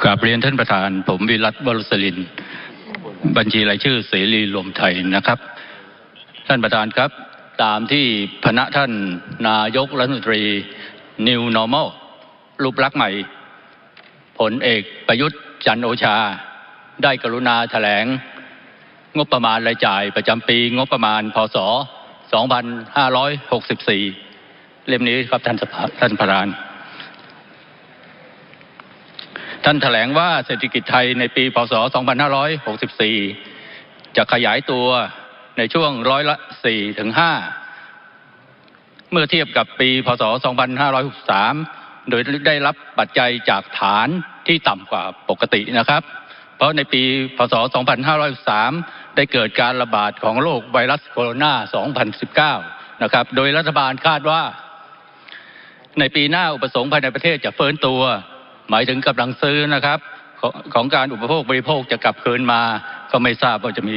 กราบเรียนท่านประธาน ผมวิรัตวรุษลิน บัญชีรายชื่อเสรีรวมไทยนะครับ ท่านประธานครับ ตามที่พณะท่านนายกรัฐมนตรี New Normal รูปลักษณ์ใหม่ ผลเอกประยุทธ์จันโอชา ได้กรุณาแถลง งบประมาณรายจ่ายประจำปีงบประมาณพศ 2564 เล่มนี้ครับท่านสภาท่านประธานาน แถลงว่าเศรษฐกิจไทยในปีพศ2564จะขยายตัวในช่วงร้อยละ4ถึง5เมื่อเทียบกับปีพศ2563โดยได้รับปัจจัยจากฐานที่ต่ำกว่าปกตินะครับ เพราะในปีพศ 2503 ได้เกิดการระบาดของโรคไวรัสโคโรนา 2019 นะครับ โดยรัฐบาลคาดว่า ในปีหน้าอุปสงค์ภายในประเทศจะเฟินตัว หมายถึงกำลังซื้อนะครับของของการอุปโภคบริโภคจะกลับคืนมาก็ไม่ทราบว่าจะมี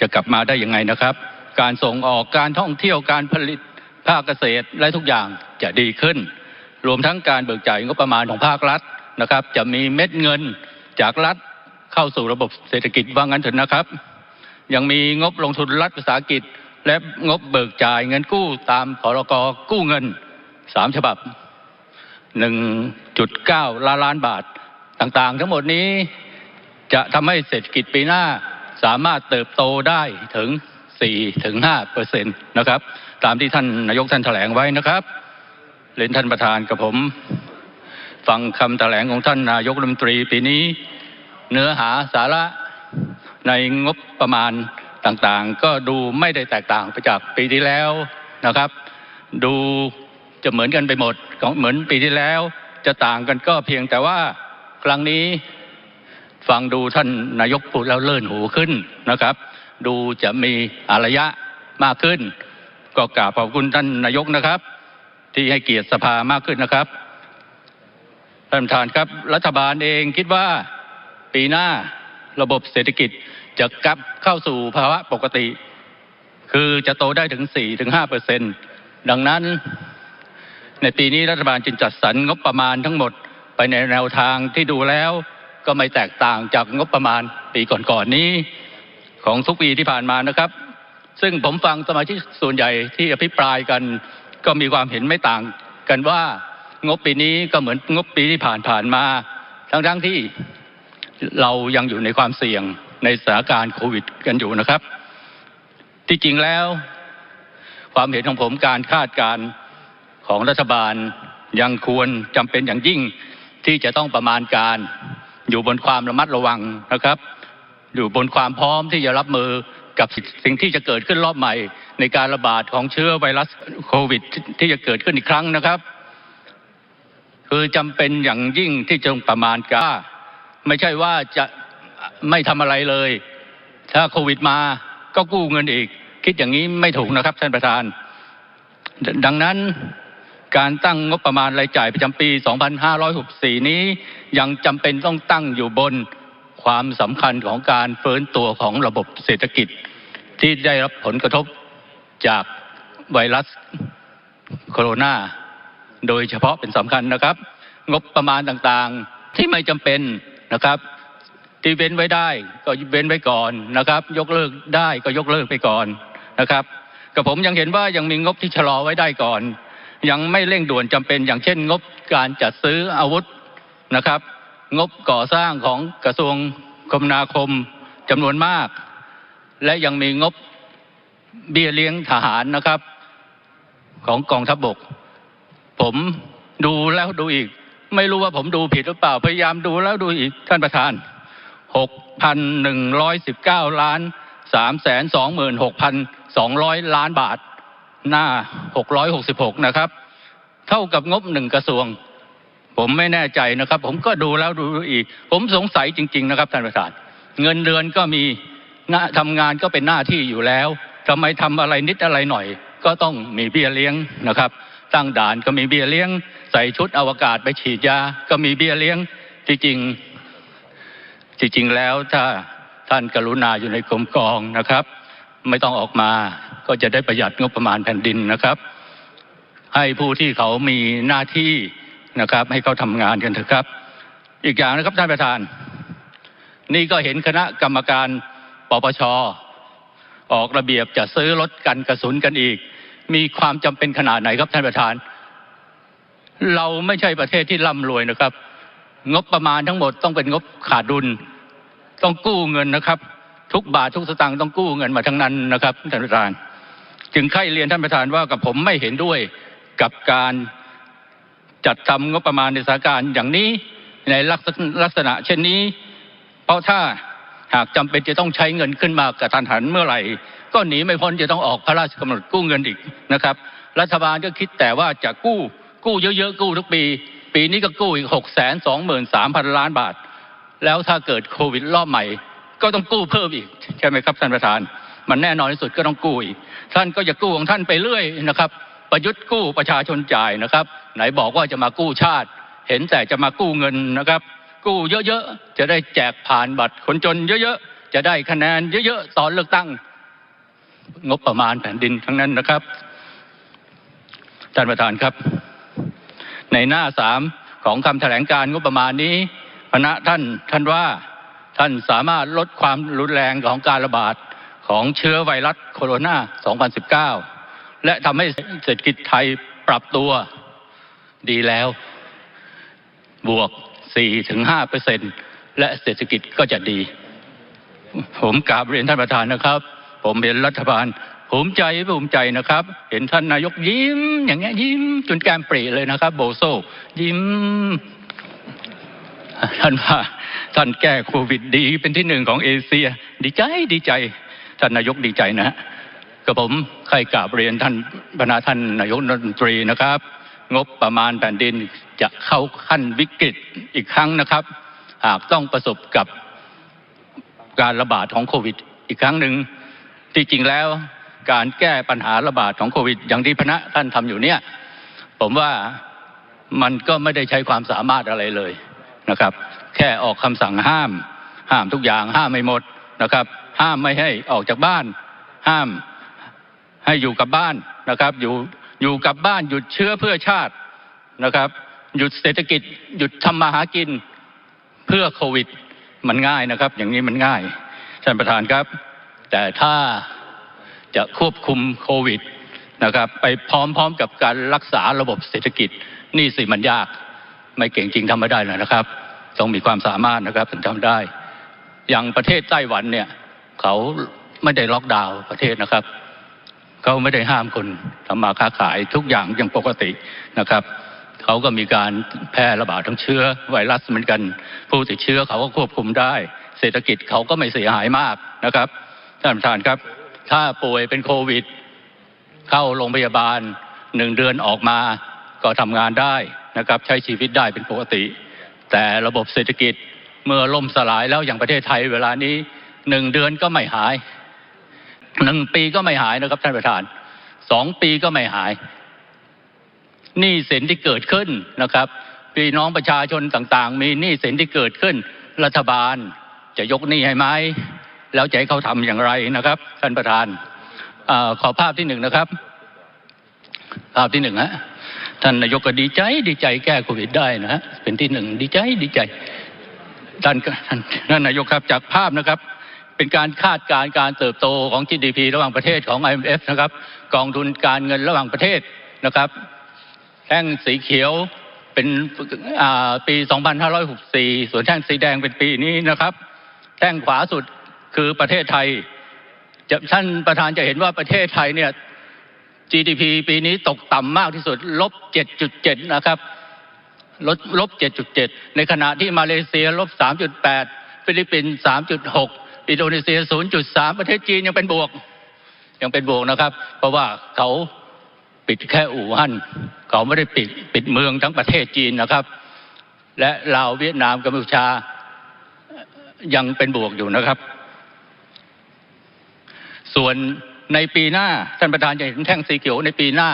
จะกลับมาได้ยังไงนะครับ การส่งออกการท่องเที่ยวการผลิตภาคเกษตรและทุกอย่างจะดีขึ้น รวมทั้งการเบิกจ่ายงบประมาณของภาครัฐนะครับ จะมีเม็ดเงินจากรัฐเข้าสู่ระบบเศรษฐกิจว่างั้นเถอะนะครับ ยังมีงบลงทุนรัฐวิสาหกิจ และงบเบิกจ่ายเงินกู้ตามพรกกู้เงินสามฉบับ 1.9ล้านล้านบาทต่างๆ ทั้งหมดนี้จะทำให้เศรษฐกิจปีหน้าสามารถเติบโตได้ถึง4ถึง5เปอร์เซ็นต์นะครับ ตามที่ท่านนายกท่านแถลงไว้นะครับเรียนท่านประธานกับผม ฟังคำแถลงของท่านนายกรัฐมนตรีปีนี้ เนื้อหาสาระในงบประมาณต่างๆ ก็ดูไม่ได้แตกต่างไปจากปีที่แล้วนะครับ ดู จะเหมือนกันไปหมดของเหมือนปีที่แล้ว จะต่างกันก็เพียงแต่ว่าครั้งนี้ฟังดูท่านนายกพูดแล้วเลื่อนหูขึ้นนะครับ ดูจะมีอารยะมากขึ้น ก็กราบขอบคุณท่านนายกนะครับ ที่ให้เกียรติสภามากขึ้นนะครับท่านประธานครับ รัฐบาลเองคิดว่าปีหน้าระบบเศรษฐกิจจะกลับเข้าสู่ภาวะปกติ คือจะโตได้ถึง 4-5เปอร์เซ็นดังนั้น ในปีนี้รัฐบาลจึงจัดสรรงบประมาณทั้งหมดไปในแนวทางที่ดูแล้วก็ไม่แตกต่างจากงบประมาณปีก่อนๆนี้ของทุกปีที่ผ่านมานะครับ ซึ่งผมฟังสมาชิกส่วนใหญ่ที่อภิปรายกันก็มีความเห็นไม่ต่างกันว่างบปีนี้ก็เหมือนงบปีที่ผ่านๆมาทั้งๆที่เรายังอยู่ในความเสี่ยงในสถานการณ์โควิดกันอยู่นะครับ ที่จริงแล้ว ความเห็นของผมการคาดการณ์ ของรัฐบาลยังควรจำเป็นอย่างยิ่งที่จะต้องประมาณการอยู่บนความระมัดระวังนะครับ อยู่บนความพร้อมที่จะรับมือกับสิ่งที่จะเกิดขึ้นรอบใหม่ ในการระบาดของเชื้อไวรัสโควิด ที่จะเกิดขึ้นอีกครั้งนะครับ คือจำเป็นอย่างยิ่งที่จะประมาณการไม่ใช่ว่าจะไม่ทำอะไรเลย ถ้าโควิดมาก็กู้เงินอีก คิดอย่างนี้ไม่ถูกนะครับท่านประธาน ดังนั้น การตั้งงบประมาณรายจ่ายประจำปี 2564 นี้ยังจำเป็นต้องตั้งอยู่บนความสำคัญของการเฟื้นตัวของระบบเศรษฐกิจ ที่ได้รับผลกระทบจากไวรัสโคโรนาโดยเฉพาะเป็นสำคัญนะครับ งบประมาณต่างๆที่ไม่จำเป็นนะครับ ที่เว้นไว้ได้ก็เว้นไว้ก่อนนะครับ ยกเลิกได้ก็ยกเลิกไปก่อนนะครับกับผมยังเห็นว่ายังมีงบที่ชะลอไว้ได้ก่อน ยังไม่เร่งด่วนจำเป็นอย่างเช่น งบการจัดซื้ออาวุธนะครับ งบก่อสร้างของกระทรวงคมนาคมจำนวนมาก และยังมีงบเบี้ยเลี้ยงทหารนะครับ ของกองทัพบก ผมดูแล้วดูอีก ไม่รู้ว่าผมดูผิดหรือเปล่าพยายามดูแล้วดูอีกท่านประธาน6,119ล้าน326,200ล้านบาท หน้า666นะครับ เท่ากับงบหนึ่งกระทรวง ผมไม่แน่ใจนะครับ ผมก็ดูแล้วดูอีก ผมสงสัยจริง ๆ นะครับท่านประธาน เงินเดือนก็มีหน้าทำงานก็เป็นหน้าที่อยู่แล้วทำไมทำอะไรนิดอะไรหน่อย ก็ต้องมีเบี้ยเลี้ยงนะครับ ตั้งด่านก็มีเบี้ยเลี้ยง ใส่ชุดอวกาศไปฉีดยา ก็มีเบี้ยเลี้ยงที่จริงที่จริงแล้วถ้าท่านกรุณาอยู่ในกรมกองนะครับ ไม่ต้องออกมา ก็จะได้ประหยัดงบประมาณแผ่นดินนะครับ ให้ผู้ที่เขามีหน้าที่นะครับ ให้เขาทำงานกันเถอะครับ อีกอย่างนะครับท่านประธาน นี่ก็เห็นคณะกรรมการปปชออกระเบียบจะซื้อรถกันกระสุนกันอีก มีความจำเป็นขนาดไหนครับท่านประธาน เราไม่ใช่ประเทศที่ร่ำรวยนะครับ งบประมาณทั้งหมดต้องเป็นงบขาดดุล ต้องกู้เงินนะครับ ทุกบาททุกสตางค์ต้องกู้เงินมาทั้งนั้นนะครับท่านประธาน จึงใคร่เรียนท่านประธานว่ากับผมไม่เห็นด้วยกับการจัดทำงบประมาณในสถานการณ์อย่างนี้ในลักษณะษณะเช่นนี้ เพราะถ้าหากจำเป็นจะต้องใช้เงินขึ้นมากระทันหันเมื่อไหร่ ก็หนีไม่พ้นจะต้องออกพระราชกำหนดกู้เงินอีกนะครับ รัฐบาลก็คิดแต่ว่าจะกู้กู้เยอะๆกู้ทุกปี ปีนี้ก็กู้อีกหกแสนสองหมื่นสามพันล้านบาท แล้วถ้าเกิดโควิดรอบใหม่ ก็ต้องกู้เพิ่มอีกใช่ไหมครับท่านประธาน มันแน่นอนที่สุดก็ต้องกู้อีกท่านก็จะกู้ของท่านไปเรื่อยนะครับ ประยุทธ์กู้ประชาชนจ่ายนะครับ ไหนบอกว่าจะมากู้ชาติ เห็นแต่จะมากู้เงินนะครับ กู้เยอะๆจะได้แจกผ่านบัตรคนจนเยอะๆจะได้คะแนนเยอะๆตอนเลือกตั้ง งบประมาณแผ่นดินทั้งนั้นนะครับท่านประธานครับ ในหน้าสามของคำแถลงการงบประมาณนี้พณะท่านท่านว่า ท่านสามารถลดความรุนแรงของการระบาดของเชื้อไวรัสโคโรนา 2019 และทำให้เศรษฐกิจไทยปรับตัวดีแล้ว บวก 4-5เปอร์เซ็นและเศรษฐกิจก็จะดี ผมกราบเรียนท่านประธานนะครับ ผมเห็นรัฐบาลภูมิใจภูมิใจนะครับ เห็นท่านนายกยิ้ม อย่างเงี้ยยิ้มจนแก้มปรีเลยนะครับ โบโซยิ้มท่านว่า ท่านแก้โควิดดีเป็นที่หนึ่งของเอเชีย ดีใจดีใจ ท่านนายกดีใจนะฮะกับผมใครกราบเรียนท่านบรรณาท่านนายกรัฐมนตรีนะครับ งบประมาณแผ่นดินจะเข้าขั้นวิกฤตอีกครั้งนะครับ หากต้องประสบกับการระบาดของโควิด อีกครั้งหนึ่งที่จริงแล้วการแก้ปัญหาระบาดของโควิด อย่างที่พระท่านทำอยู่เนี่ย ผมว่ามันก็ไม่ได้ใช้ความสามารถอะไรเลยนะครับ แค่ออกคำสั่งห้าม ห้ามทุกอย่างห้ามไม่หมดนะครับ ห้ามไม่ให้ออกจากบ้าน ห้ามให้อยู่กับบ้านนะครับ อยู่อยู่กับบ้านหยุดเชื้อเพื่อชาตินะครับ หยุดเศรษฐกิจหยุดทำมาหากินเพื่อโควิด มันง่ายนะครับ อย่างนี้มันง่ายท่านประธานครับ แต่ถ้าจะควบคุมโควิดนะครับ ไปพร้อมๆกับการรักษาระบบเศรษฐกิจ นี่สิมันยาก ไม่เก่งจริงทำไม่ได้เลยนะครับ ต้องมีความสามารถนะครับถึงทำได้ อย่างประเทศไต้หวันเนี่ย เขาไม่ได้ล็อกดาวน์ประเทศนะครับเขาไม่ได้ห้ามคนทำมาค้าขายทุกอย่างยังปกตินะครับเขาก็มีการแพร่ระบาดทั้งเชื้อไวรัสเหมือนกัน ผู้ติดเชื้อเขาก็ควบคุมได้ เศรษฐกิจเขาก็ไม่เสียหายมากนะครับท่านประธานครับ ถ้าป่วยเป็นโควิด เข้าโรงพยาบาลหนึ่งเดือนออกมาก็ทำงานได้นะครับ ใช้ชีวิตได้เป็นปกติ แต่ระบบเศรษฐกิจเมื่อล่มสลายแล้วอย่างประเทศไทยเวลานี้หนึ่งเดือนก็ไม่หายหนึ่งปีก็ไม่หายนะครับท่านประธานสองปีก็ไม่หายหนี้สินที่เกิดขึ้นนะครับพี่น้องประชาชนต่างๆ มีหนี้สินที่เกิดขึ้น รัฐบาลจะยกหนี้ให้ไหมแล้วจะให้เขาทำอย่างไรนะครับท่านประธานอขอภาพที่หนึ่งนะครับ ภาพที่หนึ่งฮะ ท่านนายกก็ดีใจดีใจแก้โควิดได้นะฮะเป็นที่หนึ่งดีใจดีใจท่านท่านท่านนายกครับจากภาพนะครับ เป็นการคาดการณ์การเติบโตของ GDP ระหว่างประเทศของ IMF นะครับ กองทุนการเงินระหว่างประเทศนะครับแท่งสีเขียวเป็นปี 2564 ส่วนแท่งสีแดงเป็นปีนี้นะครับ แท่งขวาสุดคือประเทศไทยจะท่านประธานจะเห็นว่าประเทศไทยเนี่ย GDP ปีนี้ตกต่ำมากที่สุดลบ7.7นะครับลดลบ7.7ในขณะที่มาเลเซียลบ3.8ฟิลิปปินส์3.6อินโดนีเซีย0.3ประเทศจีนยังเป็นบวก ยังเป็นบวกนะครับ เพราะว่าเขาปิดแค่อู่ฮั่นเขาไม่ได้ปิดปิดเมืองทั้งประเทศจีนนะครับ และลาวเวียดนามกัมพูชายังเป็นบวกอยู่นะครับ ส่วน ในปีหน้าท่านประธานจะเห็นแท่งสีเขียวในปีหน้า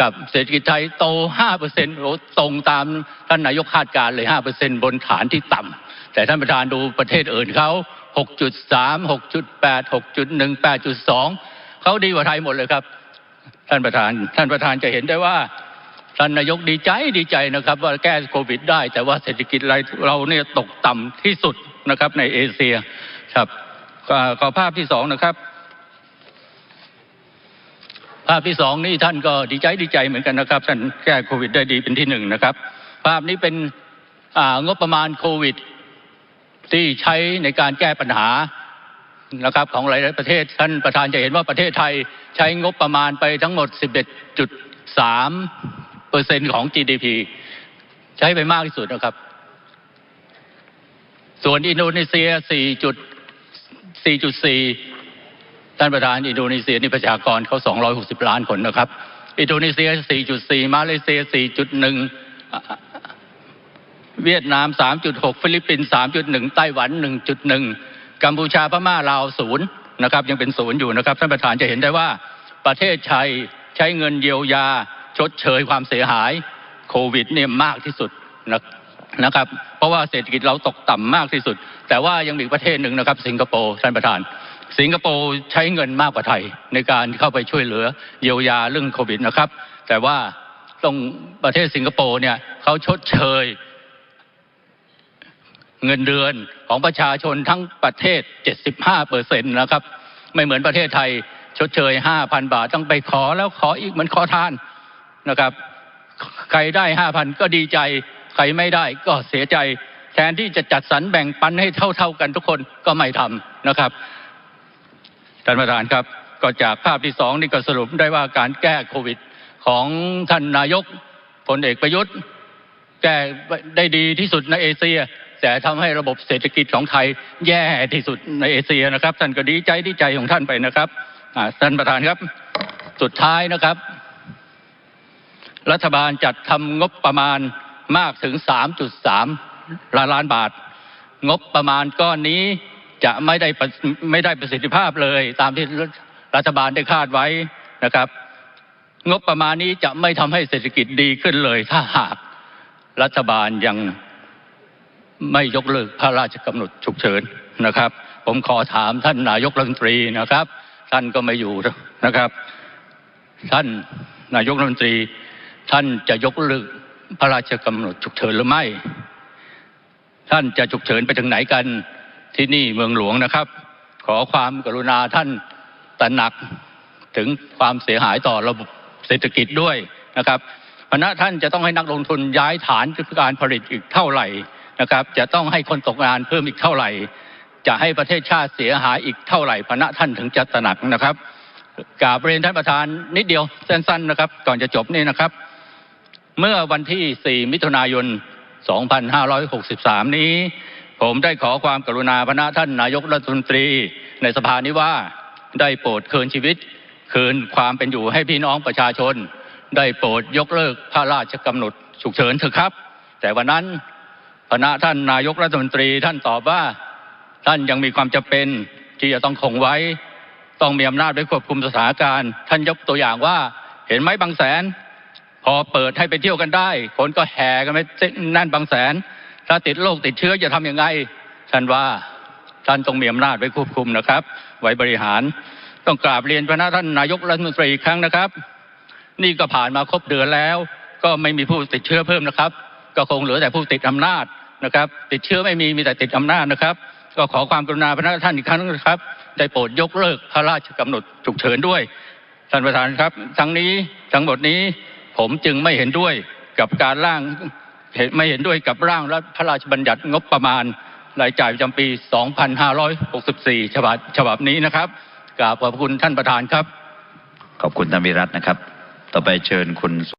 กับเศรษฐกิจไทยโต 5%โอ้ตรงตามท่านนายกคาดการณ์เลย5%บนฐานที่ต่ำแต่ท่านประธานดูประเทศอื่นเขา6.3 6.8 6.1 8.2เขาดีกว่าไทยหมดเลยครับ ท่านประธาน ท่านประธานจะเห็นได้ว่า ท่านนายกดีใจดีใจนะครับ ว่าแก้โควิดได้ แต่ว่าเศรษฐกิจเราเนี่ยตกต่ำที่สุดนะครับในเอเชียครับก็ขอภาพที่สองนะครับ ภาพที่สองนี่ท่านก็ดีใจดีใจเหมือนกันนะครับท่านแก้โควิดได้ดีเป็นที่หนึ่งนะครับ ภาพนี้เป็นงบประมาณโควิด ที่ใช้ในการแก้ปัญหานะครับของหลาย ๆ ประเทศท่านประธานจะเห็นว่าประเทศไทยใช้งบประมาณไปทั้งหมด 11.3เปอร์เซ็นต์ของ GDP ใช้ไปมากที่สุดนะครับ ส่วนอินโดนีเซีย 4.4 ท่านประธานอินโดนีเซียนี่ประชากรเขา260 ล้านคนนะครับ อินโดนีเซีย 4.4 มาเลเซีย 4.1 เวียดนาม 3.6 ฟิลิปปินส์ 3.1 ไต้หวัน 1.1 กัมพูชาพม่าลาวศูนย์นะครับยังเป็นศูนย์อยู่นะครับ ท่านประธานจะเห็นได้ว่าประเทศไทยใช้เงินเยียวยาชดเชยความเสียหายโควิดเนี่ยมากที่สุดนะนะครับ เพราะว่าเศรษฐกิจเราตกต่ำมากที่สุด แต่ว่ายังมีประเทศหนึ่งนะครับ สิงคโปร์ท่านประธาน คโปร์ใช้เงินมากกว่าไทยในการเข้าไปช่วยเหลือเยียวยาเรื่องโควิดนะครับ แต่ว่าตรงประเทศสิงคโปร์เนี่ยเขาชดเชย เงินเดือนของประชาชนทั้งประเทศ 75เปอร์เซ็นต์นะครับ ไม่เหมือนประเทศไทยชดเชย 5,000 บาทต้องไปขอแล้วขออีกเหมือนขอทานนะครับ ใครได้ 5,000 ก็ดีใจ ใครไม่ได้ก็เสียใจ แทนที่จะจัดสรรแบ่งปันให้เท่าๆกันทุกคนก็ไม่ทำนะครับ ท่านประธานครับก็จากภาพที่สองนี่ก็สรุปได้ว่าการแก้โควิดของท่านนายกพลเอกประยุทธ์แก้ได้ดีที่สุดในเอเชีย แต่ทำให้ระบบเศรษฐกิจของไทยแย่ที่สุดในเอเชียนะครับ ท่านก็ดีใจดีใจของท่านไปนะครับท่านประธานครับสุดท้ายนะครับ รัฐบาลจัดทำงบประมาณมากถึง 3.3 ล้านล้านบาท งบประมาณก้อนนี้ จะไม่ได้ไม่ได้ประสิทธิภาพเลย ตามที่รัฐบาลได้คาดไว้นะครับ งบประมาณนี้จะไม่ทำให้เศรษฐกิจดีขึ้นเลย ถ้าหากรัฐบาลยังไม่ยกเลิกพระราชกำหนดฉุกเฉินนะครับ ผมขอถามท่านนายกรัฐมนตรีนะครับ ท่านก็ไม่อยู่นะครับ ท่านนายกรัฐมนตรี ท่านจะยกเลิกพระราชกำหนดฉุกเฉินหรือไม่ ท่านจะฉุกเฉินไปถึงไหนกัน ที่นี่เมืองหลวงนะครับ ขอความกรุณาท่านตระหนักถึงความเสียหายต่อระบบเศรษฐกิจด้วยนะครับเพราะท่านจะต้องให้นักลงทุนย้ายฐานการผลิตอีกเท่าไหร่นะครับ จะต้องให้คนตกงานเพิ่มอีกเท่าไหร่ จะให้ประเทศชาติเสียหายอีกเท่าไหร่พระท่านถึงจะตระหนักนะครับกราบเรียนท่านประธานนิดเดียวสั้นๆนะครับ ก่อนจะจบนี่นะครับ เมื่อวันที่ 4 มิถุนายน 2563 นี้ ผมได้ขอความกรุณาพระท่านนายกรัฐมนตรีในสภานี้ว่าได้โปรดคืนชีวิต คืนความเป็นอยู่ให้พี่น้องประชาชน ได้โปรดยกเลิกพระราชกำหนดฉุกเฉินเถอะครับ แต่วันนั้นพระท่านนายกรัฐมนตรีท่านตอบว่าท่านยังมีความจำเป็นที่จะต้องคงไว้ ต้องมีอำนาจไว้ควบคุมสถานการณ์ ท่านยกตัวอย่างว่า เห็นไหมบางแสน พอเปิดให้ไปเที่ยวกันได้ คนก็แห่กันไปนั่นบางแสน ถ้าติดโรคติดเชื้อจะทำยังไงท่านว่าท่านต้องมีอำนาจไว้ควบคุมนะครับ ไว้บริหาร ต้องกราบเรียนพระท่านนายกรัฐมนตรีอีกครั้งนะครับ นี่ก็ผ่านมาครบเดือนแล้ว ก็ไม่มีผู้ติดเชื้อเพิ่มนะครับ ก็คงเหลือแต่ผู้ติดอำนาจนะครับ ติดเชื้อไม่มีมีแต่ติดอำนาจนะครับ ก็ขอความกรุณาพระท่านอีกครั้งนะครับ ได้โปรดยกเลิกพระราชกำหนดฉุกเฉินด้วยท่านประธานครับ ทั้งนี้ทั้งหมดนี้ผมจึงไม่เห็นด้วยกับการร่าง ไม่เห็นด้วยกับร่างรัฐพระราชบัญญัติงบประมาณรายจ่ายประจำปี 2564 ฉบับฉบับนี้นะครับกราบขอบคุณท่านประธานครับ ขอบคุณท่านวิรัตนะครับ ต่อไปเชิญคุณ